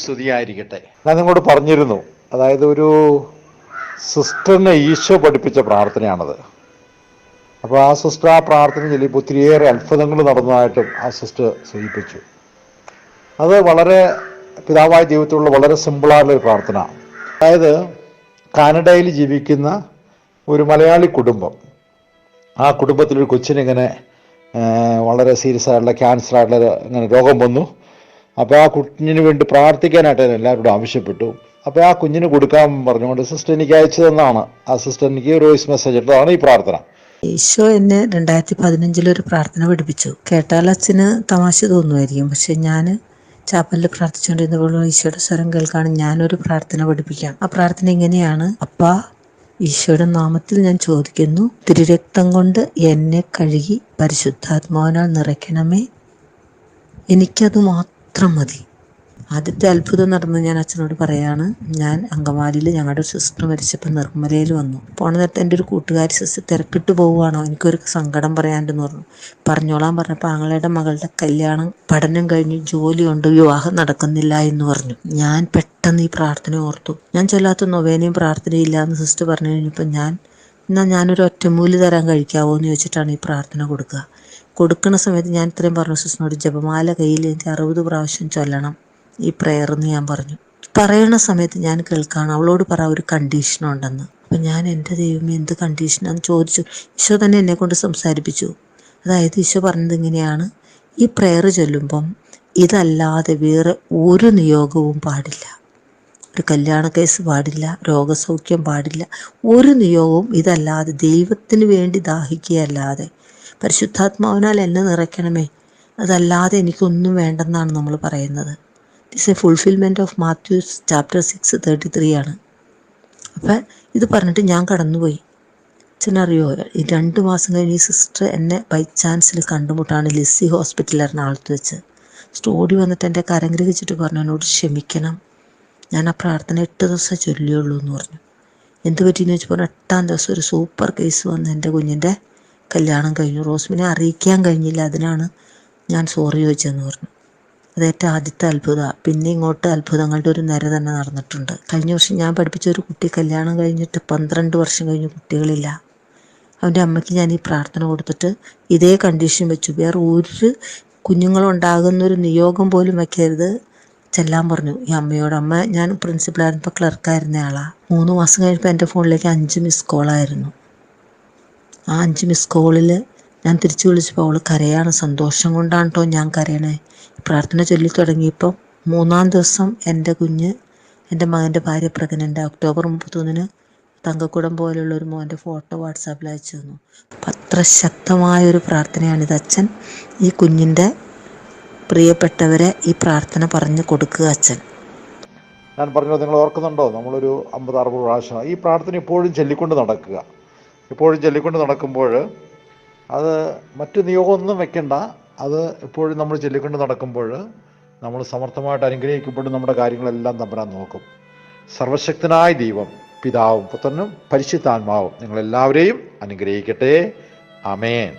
സ്തുതിയായിരിക്കട്ടെ. ഞാൻ നിങ്ങളോട് പറഞ്ഞിരുന്നു. അതായത് ഒരു സിസ്റ്ററിനെ ഈശോ പഠിപ്പിച്ച പ്രാർത്ഥനയാണത്. അപ്പോൾ ആ സിസ്റ്റർ ആ പ്രാർത്ഥന ചൊല്ലിയപ്പോൾ ഒത്തിരിയേറെ അത്ഭുതങ്ങൾ നടന്നതായിട്ടും ആ സിസ്റ്റർ സൂചിപ്പിച്ചു. അത് വളരെ പിതാവായ ജീവിതത്തിലുള്ള വളരെ സിമ്പിളായിട്ടുള്ള ഒരു പ്രാർത്ഥന. അതായത് കാനഡയിൽ ജീവിക്കുന്ന ഒരു മലയാളി കുടുംബം. ആ കുടുംബത്തിലൊരു കൊച്ചിനിങ്ങനെ വളരെ സീരിയസ് ആയിട്ടുള്ള ക്യാൻസർ ആയിട്ടുള്ള ഇങ്ങനെ രോഗം വന്നു. അപ്പോൾ ആ കുഞ്ഞിന് വേണ്ടി പ്രാർത്ഥിക്കാനായിട്ട് എല്ലാവരോടും ആവശ്യപ്പെട്ടു. അപ്പോൾ ആ കുഞ്ഞിന് കൊടുക്കാൻ പറഞ്ഞുകൊണ്ട് സിസ്റ്റർ എനിക്ക് അയച്ചു തന്നാണ് ആ സിസ്റ്റർ എനിക്ക് വോയിസ് മെസ്സേജ് ഇട്ടതാണ് ഈ പ്രാർത്ഥന. ഈശോ എന്നെ രണ്ടായിരത്തി പതിനഞ്ചിൽ ഒരു പ്രാർത്ഥന പഠിപ്പിച്ചു. കേട്ടാൽ അച്ഛന് തമാശ തോന്നുമായിരിക്കും. പക്ഷെ ഞാൻ ചാപ്പലിൽ പ്രാർത്ഥിച്ചുകൊണ്ടിരുന്നപ്പോൾ ഈശോയുടെ സ്വരം കേൾക്കാണ് ഞാനൊരു പ്രാർത്ഥന പഠിപ്പിക്കാം. ആ പ്രാർത്ഥന ഇങ്ങനെയാണ് അപ്പ ഈശോയുടെ നാമത്തിൽ ഞാൻ ചോദിക്കുന്നു തിരുരക്തം കൊണ്ട് എന്നെ കഴുകി പരിശുദ്ധാത്മാവിനാൽ നിറയ്ക്കണമേ. എനിക്കത് മാത്രം മതി. ആദ്യത്തെ അത്ഭുതം നടന്ന് ഞാൻ അച്ഛനോട് പറയാണ് ഞാൻ അങ്കമാലിയിൽ ഞങ്ങളുടെ ഒരു സിസ്റ്റർ മരിച്ചപ്പോൾ നിർമ്മലയിൽ വന്നു. പോണ നേരത്തെ എന്റെ ഒരു കൂട്ടുകാരി സിസ്റ്റർ തിരക്കിട്ട് പോവുകയാണോ? എനിക്കൊരു സങ്കടം പറയാണ്ടെന്ന് പറഞ്ഞു. പറഞ്ഞോളാൻ പറഞ്ഞപ്പോൾ ആങ്ങളുടെ മകളുടെ കല്യാണം പഠനം കഴിഞ്ഞ് ജോലിയുണ്ട് വിവാഹം നടക്കുന്നില്ല എന്ന് പറഞ്ഞു. ഞാൻ പെട്ടെന്ന് ഈ പ്രാർത്ഥന ഓർത്തു. ഞാൻ ചൊല്ലാത്ത നൊവേനയും പ്രാർത്ഥനയില്ല എന്ന് സിസ്റ്റർ പറഞ്ഞു കഴിഞ്ഞപ്പോൾ ഞാൻ എന്നാൽ ഞാനൊരു ഒറ്റമൂലി തരാൻ കഴിക്കാവോ? എന്ന് ചോദിച്ചിട്ടാണ് ഈ പ്രാർത്ഥന കൊടുക്കുക. കൊടുക്കുന്ന സമയത്ത് ഞാൻ ഇത്രയും പറഞ്ഞു സിസ്റ്റിനോട് ജപമാല കയ്യിൽ എനിക്ക് അറുപത് പ്രാവശ്യം ചൊല്ലണം. ഈ പ്രെയർ എന്ന് ഞാൻ പറഞ്ഞു. പറയുന്ന സമയത്ത് ഞാൻ കേൾക്കാണ് അവളോട് പറ ഒരു കണ്ടീഷൻ ഉണ്ടെന്ന്. അപ്പം ഞാൻ എന്റെ ദൈവം എന്ത് കണ്ടീഷനാന്ന് ചോദിച്ചു. ഈശോ തന്നെ എന്നെ കൊണ്ട് സംസാരിപ്പിച്ചു. അതായത് ഈശോ പറഞ്ഞത് ഇങ്ങനെയാണ്. ഈ പ്രെയർ ചൊല്ലുമ്പം ഇതല്ലാതെ വേറെ ഒരു നിയോഗവും പാടില്ല. ഒരു കല്യാണ കേസ് പാടില്ല രോഗസൗഖ്യം പാടില്ല. ഒരു നിയോഗവും ഇതല്ലാതെ ദൈവത്തിന് വേണ്ടി ദാഹിക്കുകയല്ലാതെ പരിശുദ്ധാത്മാവിനാൽ എന്നെ നിറയ്ക്കണമേ. അതല്ലാതെ എനിക്കൊന്നും വേണ്ടെന്നാണ് നമ്മൾ പറയുന്നത്. This a fulfilment of Matthew's chapter six thirty three ആണ്. അപ്പം ഇത് പറഞ്ഞിട്ട് ഞാൻ കടന്നുപോയി. അച്ഛനറിയോ ഈ രണ്ട് മാസം കഴിഞ്ഞ് ഈ സിസ്റ്റർ എന്നെ ബൈ ചാൻസിൽ കണ്ടുമുട്ടാണ് ലിസി ഹോസ്പിറ്റലിൽ എറണാകുളത്ത് വെച്ച്. സ്റ്റോഡി വന്നിട്ട് എന്റെ കരംഗ്രഹിച്ചിട്ട് പറഞ്ഞു എന്നോട് ക്ഷമിക്കണം. ഞാൻ ആ പ്രാർത്ഥന എട്ട് ദിവസം ചൊല്ലിയുള്ളൂ എന്ന് പറഞ്ഞു. എന്ത് പറ്റിയെന്ന് വെച്ചപ്പോൾ എട്ടാം ദിവസം ഒരു സൂപ്പർ കേസ് വന്ന് എന്റെ കുഞ്ഞിന്റെ കല്യാണം കഴിഞ്ഞു. റോസ്മിനെ അറിയിക്കാൻ കഴിഞ്ഞില്ല. അതിനാണ് ഞാൻ സോറി ചോദിച്ചതെന്ന് പറഞ്ഞു. അത് ഏറ്റവും ആദ്യത്തെ അത്ഭുത. പിന്നെ ഇങ്ങോട്ട് അത്ഭുതങ്ങളുടെ ഒരു നിര തന്നെ നടന്നിട്ടുണ്ട്. കഴിഞ്ഞ വർഷം ഞാൻ പഠിപ്പിച്ച ഒരു കുട്ടി കല്യാണം കഴിഞ്ഞിട്ട് പന്ത്രണ്ട് വർഷം കഴിഞ്ഞ് കുട്ടികളില്ല. അവന്റെ അമ്മയ്ക്ക് ഞാൻ ഈ പ്രാർത്ഥന കൊടുത്തിട്ട് ഇതേ കണ്ടീഷൻ വെച്ചു. വേറെ ഒരു കുഞ്ഞുങ്ങളുണ്ടാകുന്ന ഒരു നിയോഗം പോലും വയ്ക്കരുത് ചെല്ലാൻ പറഞ്ഞു. ഈ അമ്മയോട് അമ്മ ഞാൻ പ്രിൻസിപ്പളായിരുന്നപ്പോൾ ക്ലർക്കായിരുന്ന ആളാണ് മൂന്ന് മാസം കഴിഞ്ഞപ്പോൾ എന്റെ ഫോണിലേക്ക് അഞ്ച് മിസ് കോളായിരുന്നു ആ അഞ്ച് മിസ് കോളിൽ ഞാൻ തിരിച്ചു വിളിച്ചപ്പോൾ അവൾ കരയാണ്. സന്തോഷം കൊണ്ടാണ് കേട്ടോ ഞാൻ കരയണേ. പ്രാർത്ഥന ചൊല്ലി തുടങ്ങിയപ്പോൾ മൂന്നാം ദിവസം എന്റെ കുഞ്ഞ് എന്റെ മകന്റെ ഭാര്യ പ്രഗ്നന്റ് ഒക്ടോബർ മുപ്പത്തൊന്നിന് തങ്കക്കുടം പോലെയുള്ള ഒരു മോന്റെ ഫോട്ടോ വാട്സാപ്പിൽ അയച്ചു തന്നു. അത്ര ശക്തമായൊരു പ്രാർത്ഥനയാണിത് അച്ഛൻ. ഈ കുഞ്ഞിന്റെ പ്രിയപ്പെട്ടവരെ ഈ പ്രാർത്ഥന പറഞ്ഞു കൊടുക്കുക അച്ഛൻ. ഞാൻ പറഞ്ഞത് നിങ്ങൾ ഓർക്കുന്നുണ്ടോ? നമ്മളൊരു അമ്പത് അറുപത് പ്രാവശ്യം ഈ പ്രാർത്ഥന ഇപ്പോഴും ചൊല്ലിക്കൊണ്ട് നടക്കുക. ഇപ്പോഴും ചൊല്ലിക്കൊണ്ട് നടക്കുമ്പോൾ അത് മറ്റു നിയോഗമൊന്നും വെക്കണ്ട. അത് എപ്പോഴും നമ്മൾ ചൊല്ലിക്കൊണ്ട് നടക്കുമ്പോൾ നമ്മൾ സമർത്ഥമായിട്ട് അനുഗ്രഹിക്കപ്പെടും. നമ്മുടെ കാര്യങ്ങളെല്ലാം തമ്പരാൻ നോക്കും. സർവശക്തനായ ദൈവം പിതാവും പുത്രനും പരിശുദ്ധാത്മാവും നിങ്ങളെല്ലാവരെയും അനുഗ്രഹിക്കട്ടെ. അമേൻ